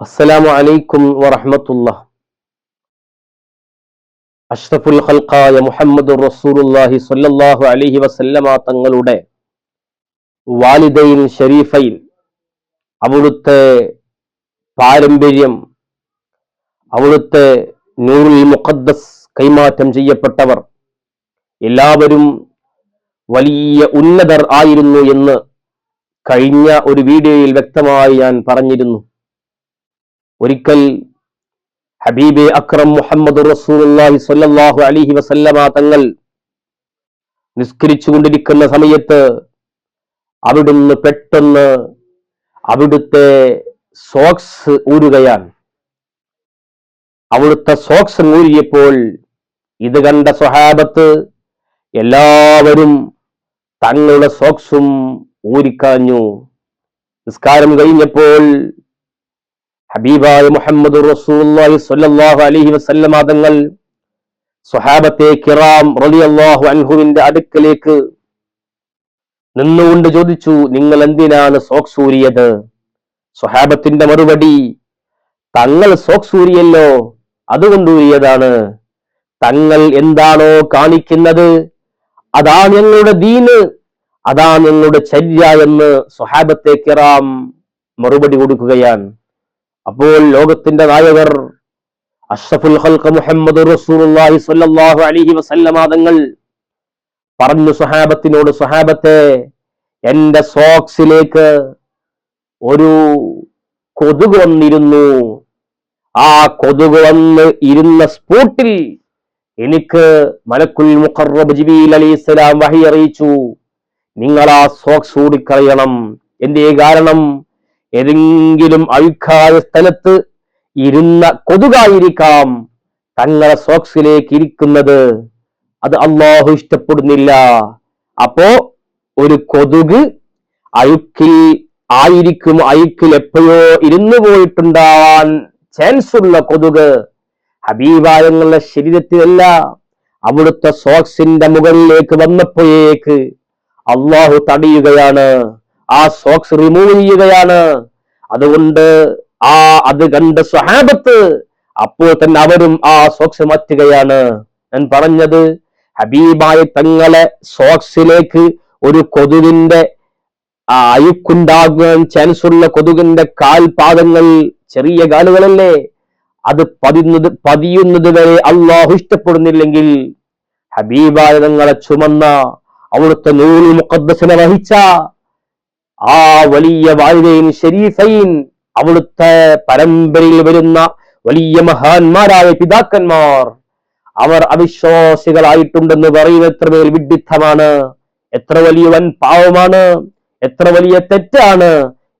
അസ്സലാമു അലൈക്കും വറഹ്മത്തുള്ള. അഷ്റഫുൽ ഖൽഖായ മുഹമ്മദ് റസൂലുള്ളാഹി സ്വല്ലല്ലാഹു അലൈഹി വസല്ലമ തങ്ങളുടെ വാലിദൈൻ ഷരീഫൈൻ അവിടുത്തെ പാരമ്പര്യം അവിടുത്തെ നൂറുൽ മുഖദ്ദസ് കൈമാറ്റം ചെയ്യപ്പെട്ടവർ എല്ലാവരും വലിയ ഉന്നതർ ആയിരുന്നു എന്ന് കഴിഞ്ഞ ഒരു വീഡിയോയിൽ വ്യക്തമായി ഞാൻ പറഞ്ഞിരുന്നു. ഒരിക്കൽ ഹബീബെ അക്രം മുഹമ്മദ് അലൈഹി വസല്ലമ തങ്ങൾ നിസ്കരിച്ചു കൊണ്ടിരിക്കുന്ന സമയത്ത് അവിടുന്ന് പെട്ടെന്ന് അവിടുത്തെ സോക്സ് ഊരുകയാണ്. അവിടുത്തെ സോക്സ് ഊരിയപ്പോൾ ഇത് കണ്ട സ്വഹാബത്ത് എല്ലാവരും തങ്ങളുടെ സോക്സും ഊരിക്കാഞ്ഞു നിസ്കാരം കഴിഞ്ഞപ്പോൾ ഹബീബായ മുഹമ്മദ് റസൂലുള്ളാഹി സ്വല്ലല്ലാഹു അലൈഹി വസല്ലം തങ്ങൾ സ്വഹാബത്തെ കിറാം റളിയല്ലാഹു അൻഹുവിന്റെ അടുക്കലേക്ക് നിന്നുകൊണ്ട് ചോദിച്ചു നിങ്ങൾ എന്തിനാണ് സോക്സ് ഊരിയത്? സ്വഹാബത്തിന്റെ മറുപടി തങ്ങൾ സോക്സൂരിയല്ലോ അതുകൊണ്ട് തങ്ങൾ എന്താണോ കാണിക്കുന്നത് അതാ ഞങ്ങളുടെ ദീന് അതാ ഞങ്ങളുടെ ചര്യ എന്ന് സ്വഹാബത്തെ കിറാം മറുപടി കൊടുക്കുകയാണ്. അപ്പോൾ ലോകത്തിന്റെ നായകർ അഷ്റഫുൽ ഹൽക്ക മുഹമ്മദ് റസൂലുള്ളാഹി സ്വല്ലല്ലാഹു അലൈഹി വസല്ലമ തങ്ങൾ പറഞ്ഞു സ്വഹാബത്തിനോട് സഹാബത്തെ എന്റെ സോക്സിലേക്ക് ഒരു കൊതുക് വന്നിരുന്നു. ആ കൊതുക് വന്ന് ഇരുന്ന സ്പോട്ടിൽ എനിക്ക് മലക്കുൽ മുഖറബ് ജിബീൽ അലൈഹിസ്സലാം വഹി അറിയിച്ചു. നിങ്ങൾ ആ സോക്സ് ഊടിക്കളയണം എന്തേ കാരണം? ഏതെങ്കിലും അഴുക്കായ സ്ഥലത്ത് ഇരുന്ന കൊതുകായിരിക്കാം തങ്ങളെ സോക്സിലേക്ക് ഇരിക്കുന്നത്. അത് അള്ളാഹു ഇഷ്ടപ്പെടുന്നില്ല. അപ്പോ ഒരു കൊതുക് അഴുക്കിൽ ആയിരിക്കും അഴുക്കിൽ എപ്പോഴോ ഇരുന്നു പോയിട്ടുണ്ടാവാൻ ചാൻസ് ഉള്ള കൊതുക്. ഹബീബായങ്ങളുടെ ശരീരത്തിലല്ല അവിടുത്തെ സോക്സിന്റെ മുകളിലേക്ക് വന്നപ്പോഴേക്ക് അള്ളാഹു തടയുകയാണ്. ആ സോക്സ് റിമൂവ് ചെയ്യുകയാണ്. അതുകൊണ്ട് ആ അത് കണ്ട സ്വഹാബത്ത് അപ്പോൾ തന്നെ അവരും ആ സോക്സ് മാറ്റുകയാണ്. ഞാൻ പറഞ്ഞത് ഹബീബായ തങ്ങളെ സോക്സിലേക്ക് ഒരു കൊതുകിന്റെ ആ അയുക്കുണ്ടാകാൻ ചാൻസ് ഉള്ള കൊതുകിന്റെ കാൽപാദങ്ങൾ ചെറിയ കാലുകളല്ലേ? അത് പതിയുന്നത് പതിയുന്നത് വരെ അള്ളാഹു ഇഷ്ടപ്പെടുന്നില്ലെങ്കിൽ ഹബീബായ തങ്ങളെ ചുമന്ന അവിടുത്തെ നൂൽ മുഖദ്ദസിനെ വഹിച്ച ആ വലിയ വാലിദൈൻ ഷരീഫൈൻ അവിടുത്തെ പരമ്പരയിൽ വരുന്ന വലിയ മഹാന്മാരായ പിതാക്കന്മാർ. അവർ അവിശ്വാസികളായിട്ടുണ്ടെന്ന് പറയുന്ന എത്രമേൽ വിഡിത്തമാണ് എത്ര വലിയ വൻ പാവമാണ്. എത്ര വലിയ തെറ്റാണ്.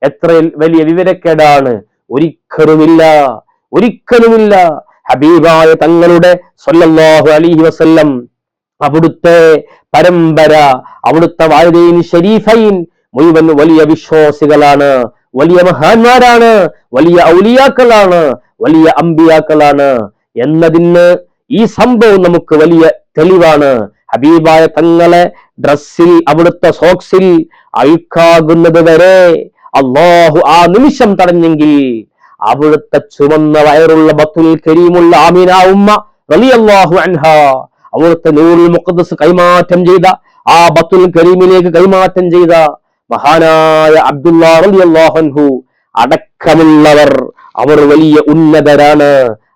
എത്ര വലിയ വിവരക്കേടാണ്. ഒരിക്കലുമില്ല. ഒരിക്കലുമില്ല. ഹബീബായ തങ്ങളുടെ സല്ലല്ലാഹു അലൈഹി വസല്ലം അവിടുത്തെ പരമ്പര അവിടുത്തെ വാലിദൈൻ ഷരീഫൈൻ മുഴുവൻ വലിയ വിശ്വാസികളാണ്. വലിയ മഹാന്മാരാണ്. വലിയ ഔലിയാക്കളാണ്. വലിയ അമ്പിയാക്കളാണ്. എന്നതിന് ഈ സംഭവം നമുക്ക് വലിയ തെളിവാണ്. ഹബീബായ തങ്ങളെ ഡ്രസ്സിൽ അവിടുത്തെ സോക്സിൽ അഴുക്കാകുന്നത് വരെ അള്ളാഹു ആ നിമിഷം തടഞ്ഞെങ്കിൽ അവിടുത്തെ ചുവന്ന വയറുള്ള ബത്തുൽ കരീമുള്ള ആമിന ഉമ്മ റളിയല്ലാഹു അൻഹ അവിടുത്തെ നൂറുൽ മുഖദ്ദസ് കൈമാറ്റം ചെയ്ത ആ ബത്തുൽ കരീമിലേക്ക് കൈമാറ്റം ചെയ്ത മഹാനായ അബ്ദുല്ലാഹു അടക്കമുള്ളവർ അവർ വലിയ ഉന്നതരാണ്.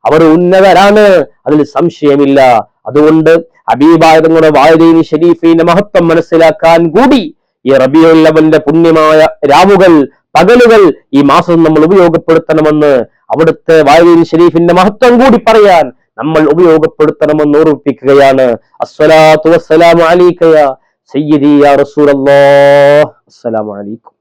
അവർ ഉന്നതരാണ്. അതിൽ സംശയമില്ല. അതുകൊണ്ട് അബീബായതങ്ങളുടെ തങ്ങളുടെ ഷരീഫിന്റെ മഹത്വം മനസ്സിലാക്കാൻ കൂടി ഈ റബിയുള്ളവന്റെ പുണ്യമായ രാവുകൾ പകലുകൾ ഈ മാസം നമ്മൾ ഉപയോഗപ്പെടുത്തണമെന്ന് അവിടുത്തെ വായദീൻ ഷരീഫിന്റെ മഹത്വം കൂടി പറയാൻ നമ്മൾ ഉപയോഗപ്പെടുത്തണമെന്ന് ഓർമ്മിപ്പിക്കുകയാണ് അസ്സലാത്തു വസ്സലാമു അലൈക യാ സയ്യിദി യാ റസൂലല്ലാഹ്. السلام عليكم.